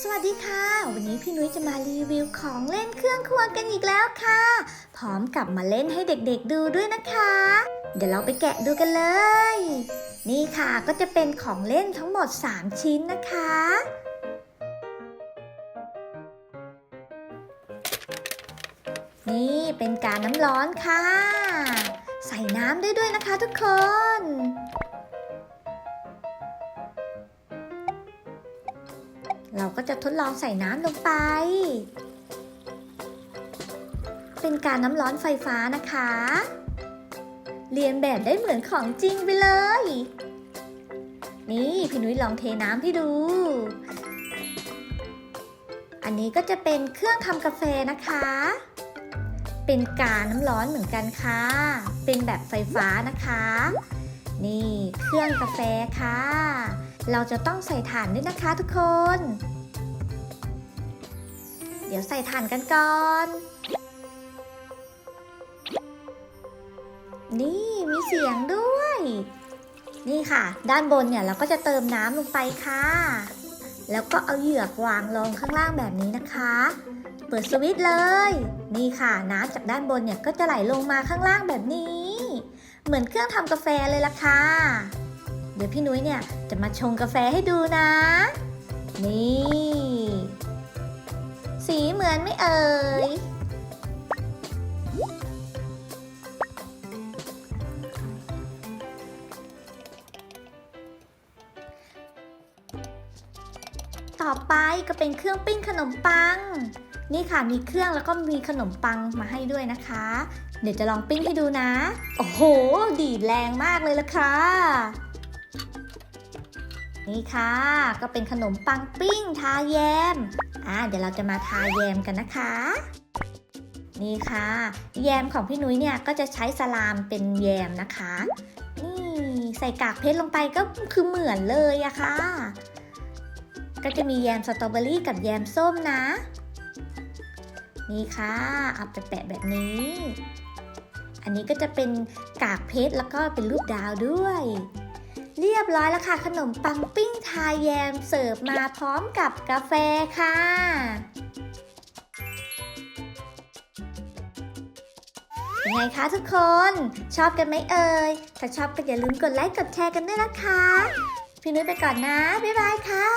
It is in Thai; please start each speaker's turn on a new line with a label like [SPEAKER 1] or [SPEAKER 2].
[SPEAKER 1] สวัสดีค่ะ วันนี้พี่นุ้ยจะมารีวิวของเล่นเครื่องครัวกันอีกแล้วค่ะ พร้อมกับมาเล่นให้เด็กๆดูด้วยนะคะ เดี๋ยวเราไปแกะดูกันเลย นี่ค่ะก็จะเป็นของเล่นทั้งหมด 3 ชิ้นนะคะ นี่เป็นการน้ำร้อนค่ะ ใส่น้ำได้ด้วยนะคะทุกคน เราก็จะทดลองใส่น้ำลงไป เป็นการน้ำร้อนไฟฟ้านะคะ เรียนแบบได้เหมือนของจริงไปเลย นี่พี่นุ้ยลองเทน้ำให้ดู อันนี้ก็จะเป็นเครื่องทำกาแฟนะคะ เป็นการน้ำร้อนเหมือนกันค่ะ เป็นแบบไฟฟ้านะคะ นี่เครื่องกาแฟค่ะ เราจะต้องใส่ถ่านด้วยนะคะทุกคน เดี๋ยวใส่ถ่านกันก่อน นี่มีเสียงด้วย นี่ค่ะ ด้านบนเนี่ยเราก็จะเติมน้ำลงไปค่ะ แล้วก็เอาเหยือกวางลงข้างล่างแบบนี้นะคะ เปิดสวิตช์เลย นี่ค่ะน้ำจากด้านบนเนี่ยก็จะไหลลงมาข้างล่างแบบนี้ เหมือนเครื่องทำกาแฟเลยล่ะค่ะ เดี๋ยวพี่นุ้ยเนี่ยจะมาชงกาแฟให้ดูนะ นี่ สีเหมือนไม่เอ่ย ต่อไปก็เป็นเครื่องปิ้งขนมปัง นี่ค่ะมีเครื่องแล้วก็มีขนมปังมาให้ด้วยนะคะ เดี๋ยวจะลองปิ้งให้ดูนะ โอ้โห ดีดแรงมากเลยละค่ะ นี่ค่ะ ก็เป็นขนมปังปิ้งทาแยม อ่า เดี๋ยวเราจะมาทาแยมกันนะคะ นี่ค่ะ แยมของพี่นุ้ยเนี่ยก็จะใช้สลามเป็นแยมนะคะ นี่ใส่กากเพชรลงไปก็คือเหมือนเลยอะค่ะ ก็จะมีแยมสตรอเบอรี่กับแยมส้มนะ นี่ค่ะ เอาไปแปะแบบนี้ อันนี้ก็จะเป็นกากเพชรแล้วก็เป็นรูปดาวด้วย เรียบร้อยแล้วค่ะขนมปังปิ้งทาแยมเสิร์ฟมาพร้อมกับกาแฟค่ะยังไงคะทุกคนชอบกันไหมเอ่ย ถ้าชอบก็อย่าลืมกดไลค์กดแชร์กันด้วยนะคะ พี่นุ้ยไปก่อนนะ บ๊ายบายค่ะ